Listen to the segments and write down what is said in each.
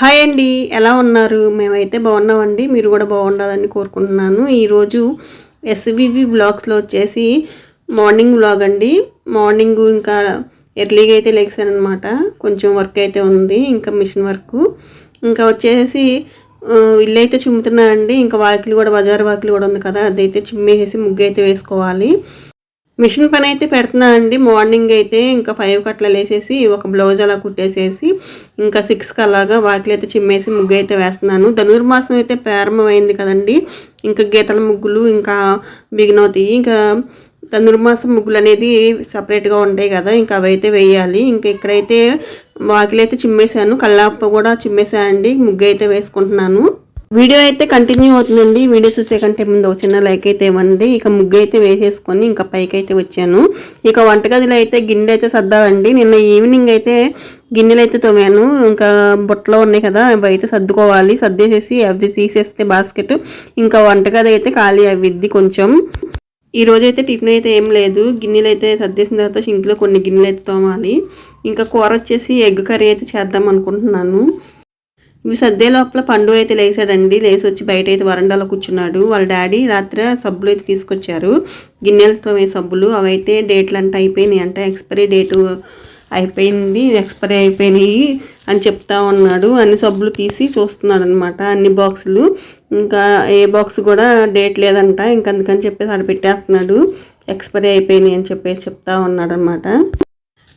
Hi అండి ఎలా ఉన్నారు? మేమైతే బాగున్నామండి మీరు కూడా బాగుండాలని కోరుకుంటున్నాను. ఈరోజు ఎస్వివి బ్లాగ్స్లో వచ్చేసి మార్నింగ్ బ్లాగ్ అండి. మార్నింగ్ ఇంకా ఎర్లీగా అయితే లేచాను అనమాట కొంచెం వర్క్ అయితే ఉంది ఇంకా మిషన్ వర్క్. ఇంకా వచ్చేసి ఇల్లు అయితే చిమ్ముతున్నా అండి ఇంకా వాకిలి కూడా బజారు వాకిలి కూడా ఉంది కదా అదైతే చిమ్మేసేసి ముగ్గు అయితే వేసుకోవాలి. మిషన్ పని అయితే పెడుతున్నా అండి. మార్నింగ్ అయితే ఇంకా ఫైవ్ అట్లా లేసేసి ఒక బ్లౌజ్ అలా కుట్టేసేసి ఇంకా సిక్స్కి అలాగా వాకిలి అయితే చిమ్మేసి ముగ్గు అయితే వేస్తున్నాను. ధనుర్మాసం అయితే ప్రారంభమైంది కదండి. ఇంకా గీతల ముగ్గులు ఇంకా బిగిన్ అవుతాయి ఇంకా ధనుర్మాసం ముగ్గులు అనేది సపరేట్గా ఉంటాయి కదా. ఇంకా అవైతే వేయాలి. ఇంకా ఇక్కడైతే వాకిలి అయితే చిమ్మేశాను. కల్లాప కూడా చిమ్మేశానండి. ముగ్గు అయితే వేసుకుంటున్నాను. వీడియో అయితే కంటిన్యూ అవుతుందండి. వీడియో చూసే కంటే ముందు ఒక చిన్న లైక్ అయితే ఇవ్వండి. ఇక ముగ్గు అయితే వేసేసుకొని ఇంకా పైకి అయితే వచ్చాను. ఇక వంటగదిలో అయితే గిన్నె అయితే సర్దాలండి. నిన్న ఈవినింగ్ అయితే గిన్నెలు అయితే తోమాను. ఇంకా బుట్టలో ఉన్నాయి కదా అవి అయితే సర్దుకోవాలి. సర్దేసేసి అవి తీసేస్తే బాస్కెట్. ఇంకా వంటగది అయితే ఖాళీ అవిద్ది కొంచెం. ఈ రోజు అయితే టిఫిన్ అయితే ఏం లేదు. గిన్నెలు అయితే సర్దేసిన తర్వాత షింక్లో కొన్ని గిన్నెలు అయితే తోమాలి. ఇంకా కూర వచ్చేసి ఎగ్ కర్రీ అయితే చేద్దాం అనుకుంటున్నాను. ఇవి సర్దే లోపల పండు అయితే లేసాడండి. లేచి వచ్చి బయట అయితే వరండాలో కూర్చున్నాడు. వాళ్ళ డాడీ రాత్రి సబ్బులు అయితే తీసుకొచ్చారు. గిన్నెలతో సబ్బులు అవైతే డేట్లు అంటే అయిపోయినాయి అంటే ఎక్స్పైరీ డేటు అయిపోయింది. ఎక్స్పైరీ అయిపోయినాయి అని చెప్తా ఉన్నాడు. అన్ని సబ్బులు తీసి చూస్తున్నాడు అనమాట అన్ని బాక్సులు. ఇంకా ఏ బాక్స్ కూడా డేట్ లేదంట. ఇంకా అందుకని చెప్పేసి ఆడ పెట్టేస్తున్నాడు. ఎక్స్పైరీ అయిపోయినాయి అని చెప్పేసి చెప్తా ఉన్నాడు అనమాట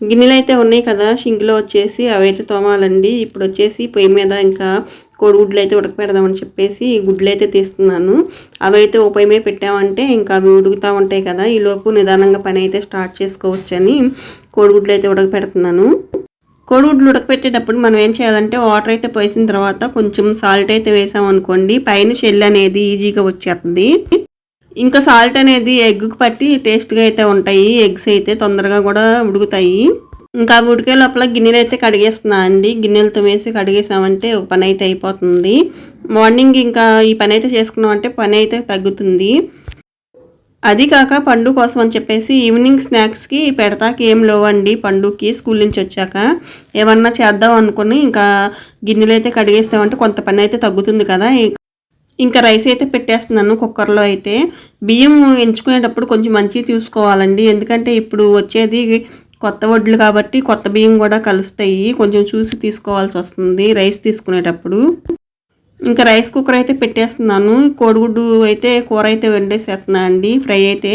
గిన్నెలు అయితే ఉన్నాయి కదా షింక్లో వచ్చేసి అవైతే తోమాలండి. ఇప్పుడు వచ్చేసి పొయ్యి మీద ఇంకా కోడిగుడ్లు అయితే ఉడకపెడదామని చెప్పేసి గుడ్లు అయితే తీస్తున్నాను. అవైతే ఓ పొయ్యి మీద పెట్టామంటే ఇంకా అవి ఉడుకుతూ ఉంటాయి కదా ఈ లోపు నిదానంగా పని అయితే స్టార్ట్ చేసుకోవచ్చని కోడిగుడ్లు అయితే ఉడకపెడుతున్నాను. కోడిగుడ్లు ఉడకపెట్టేటప్పుడు మనం ఏం చేయాలంటే వాటర్ అయితే పోసిన తర్వాత కొంచెం సాల్ట్ అయితే వేసామనుకోండి పైన షెల్ అనేది ఈజీగా వచ్చేస్తుంది. ఇంకా సాల్ట్ అనేది ఎగ్గుకు పట్టి టేస్ట్గా అయితే ఉంటాయి. ఎగ్స్ అయితే తొందరగా కూడా ఉడుకుతాయి. ఇంకా ఉడికే లోపల గిన్నెలు అయితే కడిగేస్తున్నా అండి. గిన్నెలతో వేసి కడిగేసామంటే ఒక పని అయితే అయిపోతుంది. మార్నింగ్ ఇంకా ఈ పని అయితే చేసుకున్నామంటే పని అయితే తగ్గుతుంది. అది కాక పండు కోసం అని చెప్పేసి ఈవినింగ్ స్నాక్స్కి పెడతాకి ఏం లేవండి. పండుకి స్కూల్ నుంచి వచ్చాక ఏమన్నా చేద్దాం అనుకుని ఇంకా గిన్నెలు అయితే కడిగేస్తామంటే కొంత పని అయితే తగ్గుతుంది కదా. ఇంకా రైస్ అయితే పెట్టేస్తున్నాను కుక్కర్లో అయితే. బియ్యం ఎంచుకునేటప్పుడు కొంచెం మంచిగా చూసుకోవాలండి. ఎందుకంటే ఇప్పుడు వచ్చేది కొత్త వడ్లు కాబట్టి కొత్త బియ్యం కూడా కలుస్తాయి. కొంచెం చూసి తీసుకోవాల్సి వస్తుంది రైస్ తీసుకునేటప్పుడు. ఇంకా రైస్ కుక్కర్ అయితే పెట్టేస్తున్నాను. కోడిగుడ్డు అయితే కూర అయితే వండేసేస్తున్నా అండి ఫ్రై అయితే.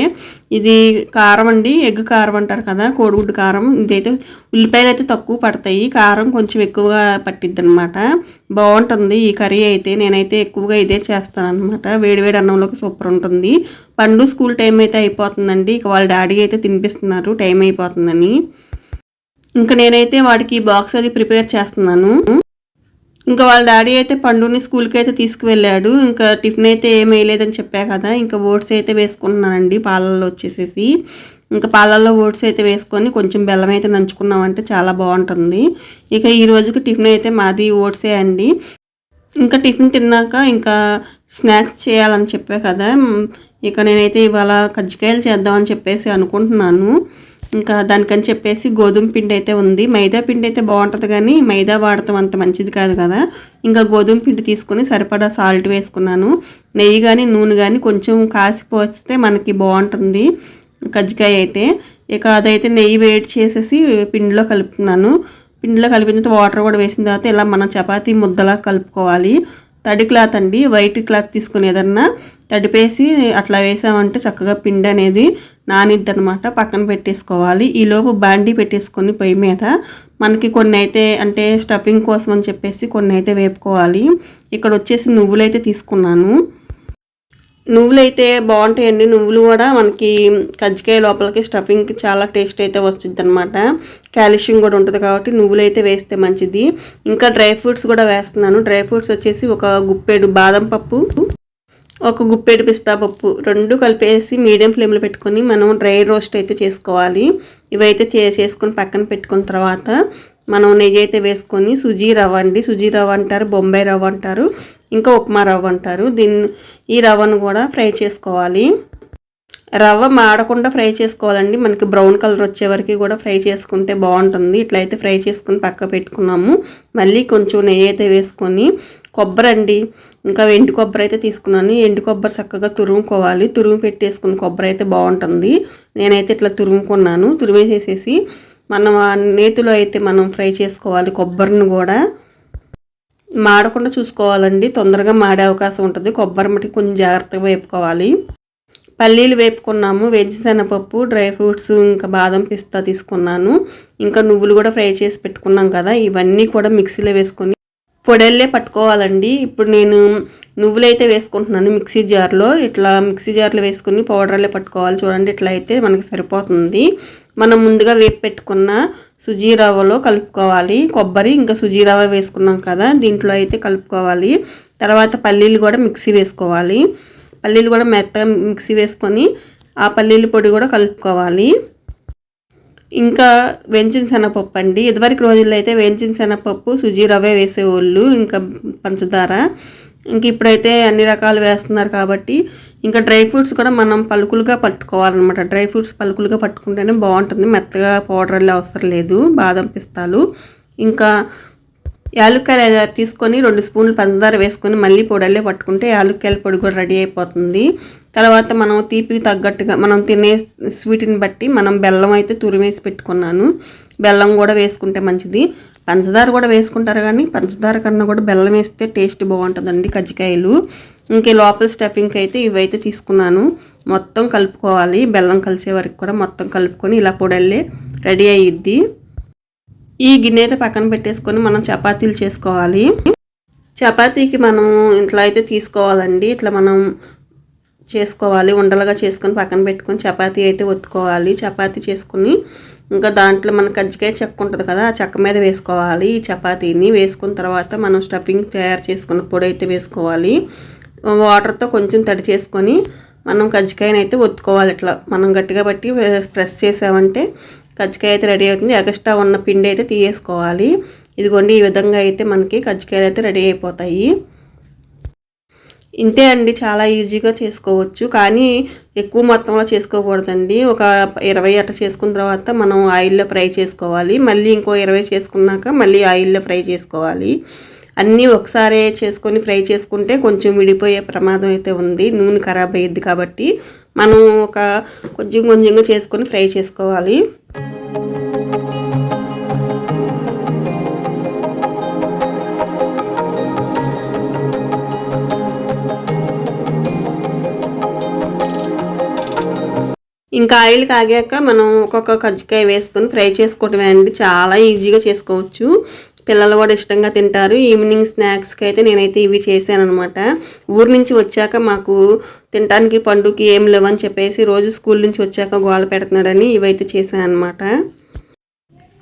ఇది కారం అండి ఎగ్ కారం అంటారు కదా కోడిగుడ్డు కారం. ఇదైతే ఉల్లిపాయలు అయితే తక్కువ పడతాయి కారం కొంచెం ఎక్కువగా పట్టిద్ది అనమాట బాగుంటుంది ఈ కర్రీ అయితే నేనైతే ఎక్కువగా ఇదే చేస్తాను అనమాట వేడివేడి అన్నంలోకి సూపర్ ఉంటుంది. పండు స్కూల్ టైం అయితే అయిపోతుందండి ఇక వాళ్ళ డాడీ అయితే తినిపిస్తున్నారు టైం అయిపోతుందని. ఇంకా నేనైతే వాడికి బాక్స్ అది ప్రిపేర్ చేస్తున్నాను. ఇంకా వాళ్ళ డాడీ అయితే పండుని స్కూల్కి అయితే తీసుకువెళ్ళాడు. ఇంకా టిఫిన్ అయితే ఏం వేయలేదని చెప్పా కదా ఇంకా ఓట్స్ అయితే వేసుకుంటున్నానండి పాలల్లో వచ్చేసేసి. ఇంకా పాలల్లో ఓట్స్ అయితే వేసుకొని కొంచెం బెల్లం అయితే నంచుకున్నామంటే చాలా బాగుంటుంది. ఇక ఈ రోజుకి టిఫిన్ అయితే మాది ఓట్సే అండి. ఇంకా టిఫిన్ తిన్నాక ఇంకా స్నాక్స్ చేయాలని చెప్పా కదా ఇక నేనైతే ఇవాళ కజ్జికాయలు చేద్దామని చెప్పేసి అనుకుంటున్నాను. ఇంకా దానికని చెప్పేసి గోధుమ పిండి అయితే ఉంది. మైదా పిండి అయితే బాగుంటుంది కానీ మైదా వాడటం అంత మంచిది కాదు కదా. ఇంకా గోధుమ పిండి తీసుకొని సరిపడా సాల్ట్ వేసుకున్నాను. నెయ్యి కానీ నూనె కానీ కొంచెం కాసిపోస్తే మనకి బాగుంటుంది. కజ్జికాయ అయితే. ఇక అదైతే నెయ్యి వేడి చేసేసి పిండిలో కలుపుతున్నాను. పిండిలో కలిపిన తర్వాత వాటర్ కూడా వేసిన తర్వాత ఇలా మనం చపాతీ ముద్దలా కలుపుకోవాలి. తడి క్లాత్ అండి వైట్ క్లాత్ తీసుకుని ఏదన్నా తడిపేసి అట్లా వేసామంటే చక్కగా పిండి అనేది నానిద్ది అనమాట పక్కన పెట్టేసుకోవాలి. ఈలోపు బాండీ పెట్టేసుకొని పొయ్యి మీద మనకి కొన్ని అయితే అంటే స్టఫింగ్ కోసం అని చెప్పేసి కొన్ని అయితే వేపుకోవాలి. ఇక్కడ వచ్చేసి నువ్వులు అయితే తీసుకున్నాను. నువ్వులు అయితే బాగుంటాయండి. నువ్వులు కూడా మనకి కజ్జికాయ లోపలికి స్టఫింగ్కి చాలా టేస్ట్ అయితే వస్తుంది అనమాట కాల్షియం కూడా ఉంటుంది కాబట్టి నువ్వులు అయితే వేస్తే మంచిది. ఇంకా డ్రై ఫ్రూట్స్ కూడా వేస్తున్నాను. డ్రై ఫ్రూట్స్ వచ్చేసి ఒక గుప్పెడు బాదం పప్పు ఒక గుప్పెడు పిస్తా పప్పు రెండు కలిపేసి మీడియం ఫ్లేమ్లో పెట్టుకొని మనం డ్రై రోస్ట్ అయితే చేసుకోవాలి. ఇవైతే చే- చేసుకొని పక్కన పెట్టుకున్న తర్వాత మనం నెయ్యి అయితే వేసుకొని సుజీ రవ్వ అండి. సుజీ రవ్వ అంటారు బొంబాయి రవ్వ అంటారు ఇంకా ఉప్మా రవ్వ అంటారు. దీన్ని ఈ రవ్వను కూడా ఫ్రై చేసుకోవాలి. రవ్వ మాడకుండా ఫ్రై చేసుకోవాలండి. మనకి బ్రౌన్ కలర్ వచ్చే వరకు కూడా ఫ్రై చేసుకుంటే బాగుంటుంది. ఇట్లయితే ఫ్రై చేసుకుని పక్క పెట్టుకున్నాము. మళ్ళీ కొంచెం నెయ్యి అయితే వేసుకొని కొబ్బరి అండి. ఇంకా ఎండు కొబ్బరి అయితే తీసుకున్నాను. ఎండు కొబ్బరి చక్కగా తురుముకోవాలి. తురుము పెట్టేసుకున్న కొబ్బరి అయితే బాగుంటుంది. నేనైతే ఇట్లా తురుముకున్నాను. తురిమేసేసేసి మనం ఆ నేతిలో అయితే మనం ఫ్రై చేసుకోవాలి కొబ్బరిని కూడా. మాడకుండా చూసుకోవాలండి. తొందరగా మాడే అవకాశం ఉంటుంది. కొబ్బరి మట్టి కొంచెం జాగ్రత్తగా వేపుకోవాలి. పల్లీలు వేపుకున్నాము వెజ్ శనగపప్పు డ్రై ఫ్రూట్స్ ఇంకా బాదం పిస్తా తీసుకున్నాను. ఇంకా నువ్వులు కూడా ఫ్రై చేసి పెట్టుకున్నాం కదా ఇవన్నీ కూడా మిక్సీలో వేసుకొని పొడల్లే పట్టుకోవాలండి. ఇప్పుడు నేను నువ్వులైతే వేసుకుంటున్నాను మిక్సీ జార్లో. ఇట్లా మిక్సీ జార్లో వేసుకుని పౌడర్లే పట్టుకోవాలి. చూడండి ఇట్లా అయితే మనకి సరిపోతుంది. మనం ముందుగా వేపు పెట్టుకున్న సుజీ రవ్వలో కలుపుకోవాలి. కొబ్బరి ఇంకా సుజీ రవ్వ వేసుకున్నాం కదా దీంట్లో అయితే కలుపుకోవాలి. తర్వాత పల్లీలు కూడా మిక్సీ వేసుకోవాలి. పల్లీలు కూడా మెత్తగా మిక్సీ వేసుకొని ఆ పల్లీల పొడి కూడా కలుపుకోవాలి. ఇంకా వెంచిన శనగపప్పు అండి. ఇదివరకు రోజుల్లో అయితే వేయించిన శనగపప్పు సుజీ రవ్వ వేసేవాళ్ళు ఇంకా పంచదార. ఇంక ఇప్పుడైతే అన్ని రకాలు వేస్తున్నారు కాబట్టి ఇంకా డ్రై ఫ్రూట్స్ కూడా మనం పలుకులుగా పట్టుకోవాలన్నమాట. డ్రై ఫ్రూట్స్ పలుకులుగా పట్టుకుంటేనే బాగుంటుంది. మెత్తగా పౌడర్లు అవసరం లేదు. బాదం పిస్తాలు. ఇంకా యాలుక్కాయలు తీసుకొని రెండు స్పూన్లు పంచదార వేసుకొని మళ్ళీ పొడలే పట్టుకుంటే యాలుక్కాయల పొడి కూడా రెడీ అయిపోతుంది. తర్వాత మనం తీపికి తగ్గట్టుగా మనం తినే స్వీట్ని బట్టి మనం బెల్లం అయితే తురిమేసి పెట్టుకున్నాను. బెల్లం కూడా వేసుకుంటే మంచిది. పంచదార కూడా వేసుకుంటారు కానీ పంచదార కన్నా కూడా బెల్లం వేస్తే టేస్ట్ బాగుంటుందండి కజ్జికాయలు. ఇంకే లోపల స్టఫింగ్కి అయితే ఇవైతే తీసుకున్నాను. మొత్తం కలుపుకోవాలి. బెల్లం కలిసే వరకు కూడా మొత్తం కలుపుకొని ఇలా పొడల్లే రెడీ అయ్యిద్ది ఈ గిన్నె అయితే పక్కన పెట్టేసుకొని మనం చపాతీలు చేసుకోవాలి. చపాతీకి మనం ఇంట్లో అయితే తీసుకోవాలండి. ఇట్లా మనం చేసుకోవాలి. ఉండలుగా చేసుకొని పక్కన పెట్టుకొని చపాతీ అయితే ఒత్తుకోవాలి. చపాతీ చేసుకుని ఇంకా దాంట్లో మన కజ్జికాయ చెక్క ఉంటుంది కదా ఆ చెక్క మీద వేసుకోవాలి ఈ చపాతీని. వేసుకున్న తర్వాత మనం స్టఫింగ్ తయారు చేసుకున్న పొడి అయితే వేసుకోవాలి. వాటర్తో కొంచెం తడి చేసుకొని మనం కజ్జికాయని అయితే ఒత్తుకోవాలి. ఇట్లా మనం గట్టిగా బట్టి ప్రెస్ చేసామంటే కజ్జికాయ అయితే రెడీ అవుతుంది. ఎక్స్ట్రా ఉన్న పిండి అయితే తీయేసుకోవాలి. ఇదిగోండి ఈ విధంగా అయితే మనకి కజ్జికాయలు అయితే రెడీ అయిపోతాయి. ఇంతే అండి చాలా ఈజీగా చేసుకోవచ్చు. కానీ ఎక్కువ మొత్తంలో చేసుకోకూడదండి. ఒక ఇరవై అట్ట చేసుకున్న తర్వాత మనం ఆయిల్లో ఫ్రై చేసుకోవాలి. మళ్ళీ ఇంకో ఇరవై చేసుకున్నాక మళ్ళీ ఆయిల్లో ఫ్రై చేసుకోవాలి. అన్నీ ఒకసారి చేసుకొని ఫ్రై చేసుకుంటే కొంచెం విడిపోయే ప్రమాదం అయితే ఉంది. నూనె ఖరాబ్ అయ్యిద్ది కాబట్టి మనం ఒక కొంచెం కొంచెంగా చేసుకొని ఫ్రై చేసుకోవాలి. ఇంకా ఆయిల్ కాగాక మనం ఒక్కొక్క కజ్జికాయ వేసుకొని ఫ్రై చేసుకోవటమే అండి. చాలా ఈజీగా చేసుకోవచ్చు. పిల్లలు కూడా ఇష్టంగా తింటారు. ఈవినింగ్ స్నాక్స్కి అయితే నేనైతే ఇవి చేశాను అనమాట ఊరు నుంచి వచ్చాక మాకు తినడానికి పండుకి ఏం లేవని చెప్పేసి రోజు స్కూల్ నుంచి వచ్చాక గోల పెడుతున్నాడని ఇవైతే చేశాను అనమాట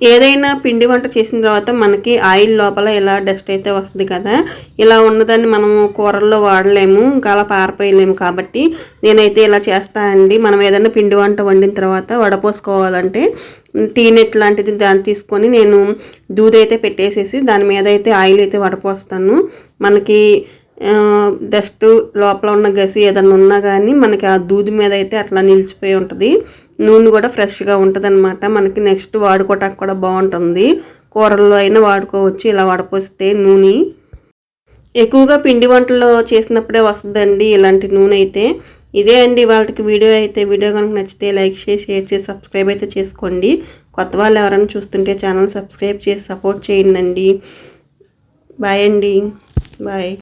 ఏదైనా పిండి వంట చేసిన తర్వాత మనకి ఆయిల్ లోపల ఇలా డస్ట్ అయితే వస్తుంది కదా. ఇలా ఉన్నదాన్ని మనము కూరల్లో వాడలేము ఇంకా అలా పారిపోయలేము కాబట్టి నేనైతే ఇలా చేస్తా అండి. మనం ఏదైనా పిండి వంట వండిన తర్వాత వడపోసుకోవాలంటే టీ నెట్ లాంటిది దాన్ని తీసుకొని నేను దూదైతే పెట్టేసేసి దాని మీద అయితే ఆయిల్ అయితే వడపోస్తాను. మనకి డస్ట్ లోపల ఉన్న గసి ఏదన్నా ఉన్నా కానీ మనకి ఆ దూది మీద అయితే అట్లా నిలిచిపోయి ఉంటుంది. నూనె కూడా ఫ్రెష్గా ఉంటుంది అనమాట మనకి నెక్స్ట్ వాడుకోవటానికి కూడా బాగుంటుంది. కూరల్లో అయినా వాడుకోవచ్చు. ఇలా వడపోస్తే నూనె ఎక్కువగా పిండి వంటలు చేసినప్పుడే వస్తుందండి ఇలాంటి నూనె అయితే. ఇదే అండి వాళ్ళకి వీడియో అయితే. వీడియో కనుక నచ్చితే లైక్ చేసి షేర్ చేసి సబ్స్క్రైబ్ అయితే చేసుకోండి. కొత్త వాళ్ళు ఎవరైనా చూస్తుంటే ఛానల్ సబ్స్క్రైబ్ చేసి సపోర్ట్ చేయండి బాయ్ అండి. బాయ్.